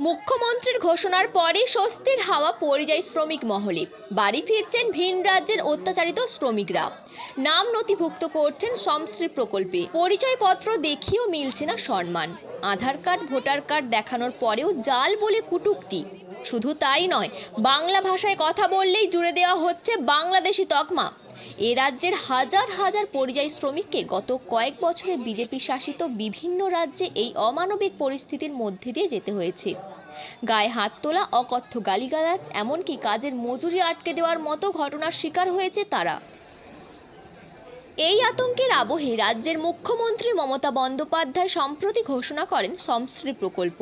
মুখ্যমন্ত্রীর ঘোষণার পরে স্বস্তির হাওয়া পরিযায়ী শ্রমিক মহলে। বাড়ি ফিরছেন ভিন রাজ্যের অত্যাচারিত শ্রমিকরা। নাম নথিভুক্ত করছেন সমশ্রী প্রকল্পে। পরিচয়পত্র দেখিয়েও মিলছে না সম্মান। আধার কার্ড, ভোটার কার্ড দেখানোর পরেও জাল বলে কুটুক্তি। শুধু তাই নয়, বাংলা ভাষায় কথা বললেই জুড়ে দেওয়া হচ্ছে বাংলাদেশি তকমা। এ রাজ্যের হাজার হাজার পরিযায়ী শ্রমিককে গত কয়েক বছরে বিজেপি শাসিত বিভিন্ন রাজ্যে এই অমানবিক পরিস্থিতির মধ্যে দিয়ে যেতে হয়েছে। গায়ে হাত তোলা, অকথ্য গালিগালাজ, এমনকি কাজের মজুরি আটকে দেওয়ার মতো ঘটনার শিকার হয়েছে তারা। এই আতঙ্কের আবহে রাজ্যের মুখ্যমন্ত্রী মমতা বন্দ্যোপাধ্যায় সম্প্রতি ঘোষণা করেন সমশ্রী প্রকল্প।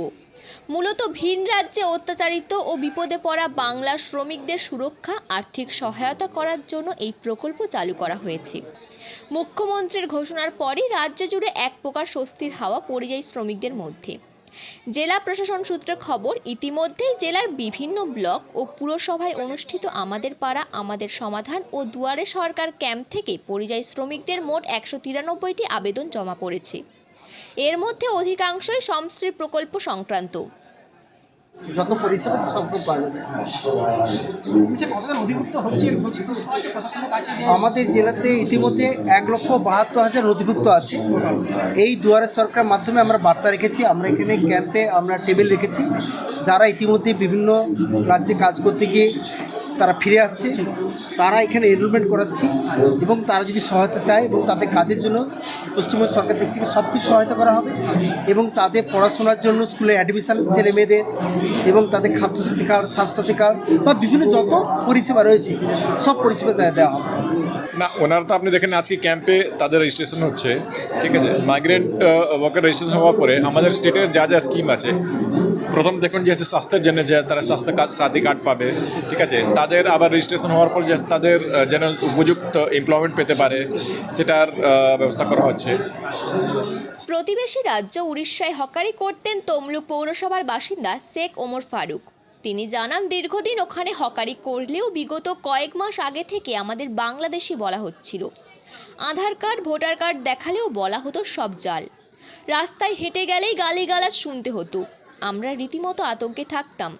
মূলত ভিন রাজ্যে অত্যাচারিত ও বিপদে পড়া বাংলার শ্রমিকদের সুরক্ষা, আর্থিক সহায়তা করার জন্য এই প্রকল্প চালু করা হয়েছে। মুখ্যমন্ত্রীর ঘোষণার পরই রাজ্য জুড়ে এক প্রকার স্বস্তির হাওয়া পরিযায়ী শ্রমিকদের মধ্যে। জেলা প্রশাসন সূত্রে খবর, ইতিমধ্যেই জেলার বিভিন্ন ব্লক ও পুরসভায় অনুষ্ঠিত আমাদের পাড়া, আমাদের সমাধান ও দুয়ারে সরকার ক্যাম্প থেকে পরিযায়ী শ্রমিকদের মোট একশো তিরানব্বইটি আবেদন জমা পড়েছে। এর মধ্যে অধিকাংশই সমশ্রী প্রকল্প সংক্রান্ত। যত পরিষেবা সব পাওয়া যাবে। আমাদের জেলাতে ইতিমধ্যে এক লক্ষ বাহাত্তর হাজার নথিভুক্ত আছে। এই দুয়ারে সরকার মাধ্যমে আমরা বার্তা রেখেছি আমরা এখানে ক্যাম্পে আমরা টেবিল রেখেছি যারা ইতিমধ্যে বিভিন্ন রাজ্যে কাজ করতে গিয়ে তারা ফিরে আসছে, তারা এখানে এনরোলমেন্ট করাচ্ছি এবং তারা যদি সহায়তা চায় এবং তাদের কাজের জন্য পশ্চিমবঙ্গ সরকার দিক থেকে সব কিছু সহায়তা করা হবে এবং তাদের পড়াশোনার জন্য স্কুলে অ্যাডমিশান ছেলে মেয়েদের এবং তাদের খাদ্যসাথী কার্ড, স্বাস্থ্যসাথী কার্ড বা বিভিন্ন যত পরিষেবা রয়েছে, সব পরিষেবা দেওয়া হবে। না, ওনারা তো আপনি দেখেন আজকে ক্যাম্পে তাদের রেজিস্ট্রেশন হচ্ছে, ঠিক আছে? মাইগ্রেন্ট ওয়ার্কার রেজিস্ট্রেশন হওয়ার পরে আমাদের স্টেটের যা যা স্কিম আছে প্রথম দেখুন যে স্বাস্থ্যের জন্য যে তারা স্বাস্থ্য সাথী কার্ড পাবে, ঠিক আছে? তাদের আবার রেজিস্ট্রেশন হওয়ার পর যে তাদের যেন উপযুক্ত এমপ্লয়মেন্ট পেতে পারে, সেটার ব্যবস্থা করা হচ্ছে। প্রতিবেশী রাজ্য উড়িষ্যায় হকারি করতেন তমলুক পৌরসভার বাসিন্দা শেখ ওমর ফারুক। তিনি জানান, দীর্ঘদিন ওখানে হকারি করলেও বিগত কয়েক মাস আগে থেকে আমাদের বাংলাদেশি বলা হচ্ছিল। আধার কার্ড, ভোটার কার্ড দেখালেও বলা হতো সব জাল। রাস্তায় হেঁটে গেলেই গালিগালাজ শুনতে হতো। আমরা রীতিমতো আতঙ্কে থাকতাম।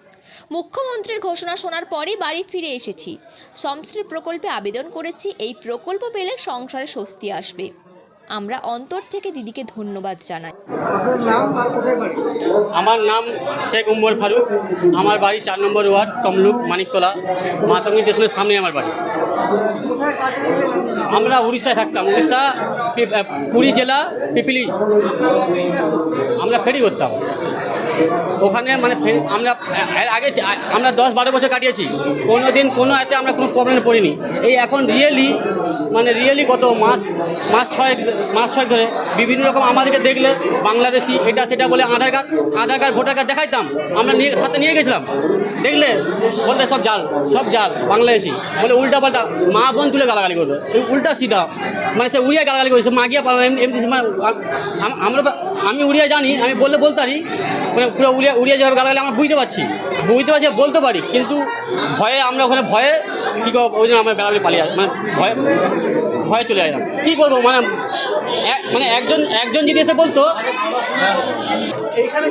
মুখ্যমন্ত্রীর ঘোষণা শোনার পরই বাড়ি ফিরে এসেছি। সমশ্রী প্রকল্পে আবেদন করেছি এই প্রকল্প পেলে সংসারে স্বস্তি আসবে। আমরা অন্তর থেকে দিদিকে ধন্যবাদ জানাই। আমার নাম শেখ উম্মর ফারুক। আমার বাড়ি চার নম্বর ওয়ার্ড তমলুক মানিকতলা। মাতঙ্গি স্টেশনের সামনে আমার বাড়ি। আমরা উড়িষ্যায় থাকতাম। উড়িষ্যা পুরী জেলা পিপিলি আমরা ফেরি করতাম। ওখানে মানে আমরা আগে আমরা দশ বারো বছর কাটিয়েছি। কোনো দিন কোনো এতে আমরা কোনো প্রবলেমে পড়িনি। এই এখন রিয়েলি মানে রিয়েলি কত মাস মাস ছয়েক মাস ছয়েক ধরে বিভিন্ন রকম আমাদেরকে দেখলে বাংলাদেশি এটা সেটা বলে Aadhaar card Aadhaar card, voter card দেখাইতাম। আমরা নিয়ে, সাথে নিয়ে গেছিলাম। দেখলে বলতে সব জাল সব জাল, বাংলাদেশি। বলে উল্টা পাল্টা মা বোন তুলে গালাগালি করবে উল্টা সিধা। মানে সে উড়িয়া গালাগালি করেছে মাগিয়া পা- এম- এমনি মানে আমরা, আমি উড়িয়া জানি, আমি বললে বলতে পারি মানে পুরো উড়িয়া উড়িয়া যেভাবে গালাগালি, আমরা বুঝতে পারছি। বুঝতে পারছি বলতে পারি কিন্তু ভয়ে আমরা ওখানে ভয়ে কী করব? ওই জন্য আমরা বেড়াবি পালিয়ে। মানে ভয়ে ভয়ে চলে আসলাম। কী করব? মানে এক- মানে একজন একজন যদি এসে বলতো এখানে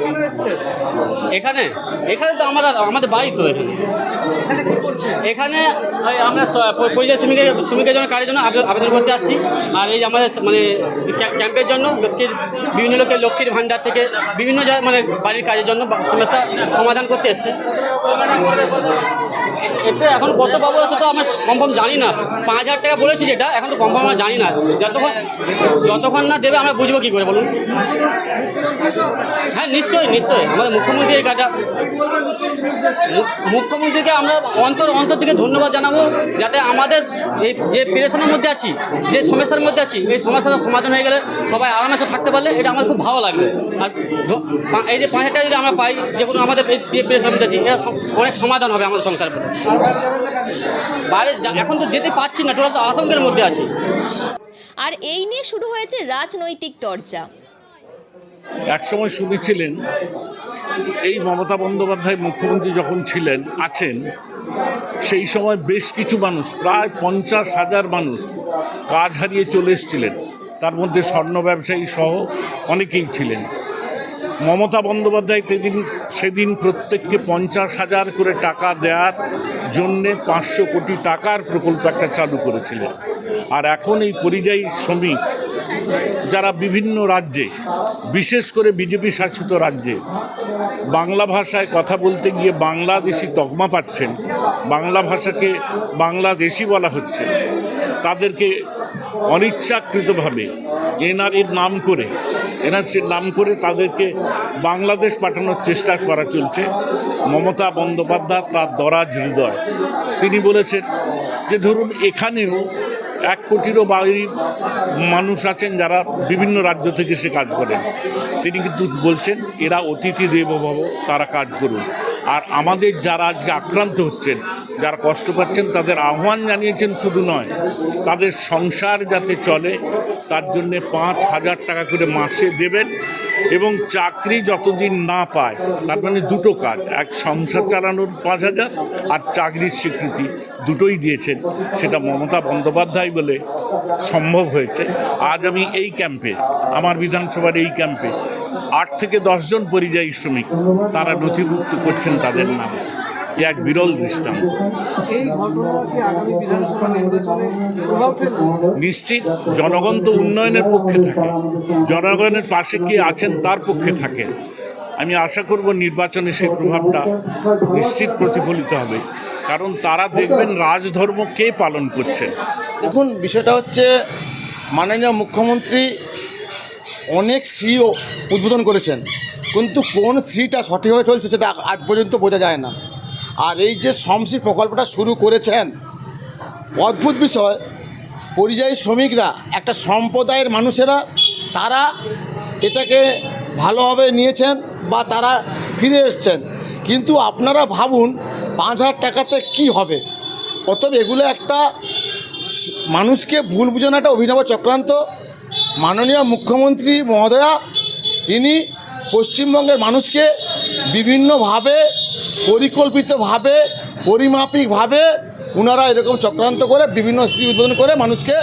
এখানে এখানে তো আমরা আমাদের বাড়ি তো এখানে। এখানে আমরা পরিযায়ী শ্রমিকের শ্রমিকের জন্য কাজের জন্য আবেদন করতে আসছি। আর এই আমাদের মানে ক্যাম্পের জন্য লক্ষ্মীর বিভিন্ন লোকের লক্ষ্মীর ভাণ্ডার থেকে বিভিন্ন মানে বাড়ির কাজের জন্য সমস্যা সমাধান করতে এসছে। এটা এখন কত পাবো? সেটা আমরা কনফার্ম জানি না। পাঁচ হাজার টাকা বলেছি যেটা, এখন তো কনফার্ম আমরা জানি না। যতক্ষণ যতক্ষণ না দেবে আমরা বুঝব কী করে, বলুন। হ্যাঁ নিশ্চয়ই নিশ্চয়ই। আমাদের মুখ্যমন্ত্রী এই কাজটা মুখ্যমন্ত্রীকে আমরা অন্তর অন্তর থেকে ধন্যবাদ জানাব, যাতে আমাদের এই যে পেরেশানের মধ্যে আছি, যে সমস্যার মধ্যে আছি, এই সমস্যার সমাধান হয়ে গেলে সবাই আরামসে থাকতে পারলে এটা আমার খুব ভালো লাগবে। আর এই যে পাঁচ হাজার যদি আমরা পাই, যে কোনো আমাদের পেরেশানের মধ্যে আছি, এটা অনেক সমাধান হবে আমাদের সংসারের আর বাইরে এখন তো যেতে পারছি না টোটাল তো আতঙ্কের মধ্যে আছি। আর এই নিয়ে শুরু হয়েছে রাজনৈতিক চর্চা। একসময় শুনেছিলেন এই মমতা বন্দ্যোপাধ্যায় মুখ্যমন্ত্রী যখন ছিলেন আছেন সেই সময় বেশ কিছু মানুষ প্রায় পঞ্চাশ হাজার মানুষ কাজ হারিয়ে চলে এসেছিলেন। তার মধ্যে স্বর্ণ ব্যবসায়ী সহ অনেকেই ছিলেন। মমতা বন্দ্যোপাধ্যায় সেদিন সেদিন প্রত্যেককে পঞ্চাশ হাজার করে টাকা দেওয়ার জন্যে পাঁচশো কোটি টাকার প্রকল্প একটা চালু করেছিলেন। আর এখন এই পরিযায়ী শ্রমিক, যারা বিভিন্ন রাজ্যে, বিশেষ করে বিজেপি শাসিত রাজ্যে, বাংলা ভাষায় কথা বলতে গিয়ে বাংলাদেশি তকমা পাচ্ছেন, বাংলা ভাষাকে বাংলাদেশি বলা হচ্ছে, তাদেরকে অনিচ্ছাকৃতভাবে এনআরএর নাম করে এনআরসির নাম করে তাদেরকে বাংলাদেশ পাঠানোর চেষ্টা করা চলছে। মমতা বন্দ্যোপাধ্যায় তার দরাজ হৃদয়। তিনি বলেছেন যে, ধরুন এখানেও এক কোটিরও বাইরে মানুষ আছেন যারা বিভিন্ন রাজ্য থেকে সে কাজ করেন। তিনি কিন্তু বলছেন, এরা অতিথি দেবভব তারা কাজ করুন। আর আমাদের যারা আজকে আক্রান্ত হচ্ছেন, যারা কষ্ট পাচ্ছেন, তাদের আহ্বান জানিয়েছেন শুধু নয়, তাদের সংসার যাতে চলে, তার জন্যে পাঁচ হাজার টাকা করে মাসে দেবেন এবং চাকরি যতদিন না পায়, তার মানে দুটো কাজ, এক সংসার চালানোর পাঁচ হাজার আর চাকরির স্বীকৃতি দুটোই দিয়েছেন, সেটা মমতা বন্দ্যোপাধ্যায় বলে সম্ভব হয়েছে। আজ আমি এই ক্যাম্পে আমার বিধানসভার এই ক্যাম্পে আট থেকে দশজন পরিযায়ী শ্রমিক তারা নথিভুক্ত করছেন তাদের নাম। এক বিরল দৃষ্টান্ত। এই ঘটনা কি আগামী বিধানসভা নির্বাচনে প্রভাব ফেলবে? নিশ্চিত জনগণ তো উন্নয়নের পক্ষে থাকে। জনগণের পাশে কে আছেন তার পক্ষে থাকে। আমি আশা করব নির্বাচনে সেই প্রভাবটা নিশ্চিত প্রতিফলিত হবে। কারণ তারা দেখবেন রাজধর্ম কে পালন করছেন দেখুন বিষয়টা হচ্ছে মাননীয় মুখ্যমন্ত্রী অনেক সিও উদ্বোধন করেছেন। কিন্তু কোন সিটা সঠিকভাবে চলছে সেটা আজ পর্যন্ত বোঝা যায় না। আর এই যে শ্রমশ্রী প্রকল্পটা শুরু করেছেন, অদ্ভুত বিষয়। পরিযায়ী শ্রমিকরা, একটা সম্প্রদায়ের মানুষেরা, তারা এটাকে ভালোভাবে নিয়েছেন বা তারা ফিরে এসছেন। কিন্তু আপনারা ভাবুন, পাঁচ হাজার টাকাতে কি হবে? অতএব এগুলো একটা মানুষকে ভুল বোঝানো একটা অভিনব চক্রান্ত। মাননীয় মুখ্যমন্ত্রী মহোদয়া তিনি পশ্চিমবঙ্গের মানুষকে বিভিন্নভাবে পরিকল্পিতভাবে পরিমাপিকভাবে ওনারা এরকম চক্রান্ত করে বিভিন্ন স্মৃতি উদ্বোধন করে মানুষকে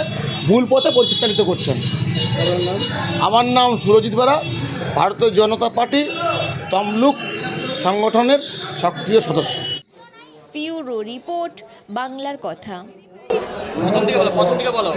ভুল পথে পরিচালিত করছেন। আমার নাম সুরজিৎ বেরা ভারতীয় জনতা পার্টি তমলুক সংগঠনের সক্রিয় সদস্য। ফিউরো রিপোর্ট বাংলার কথা। প্রথম দিকে বলো প্রথম দিকে বলো।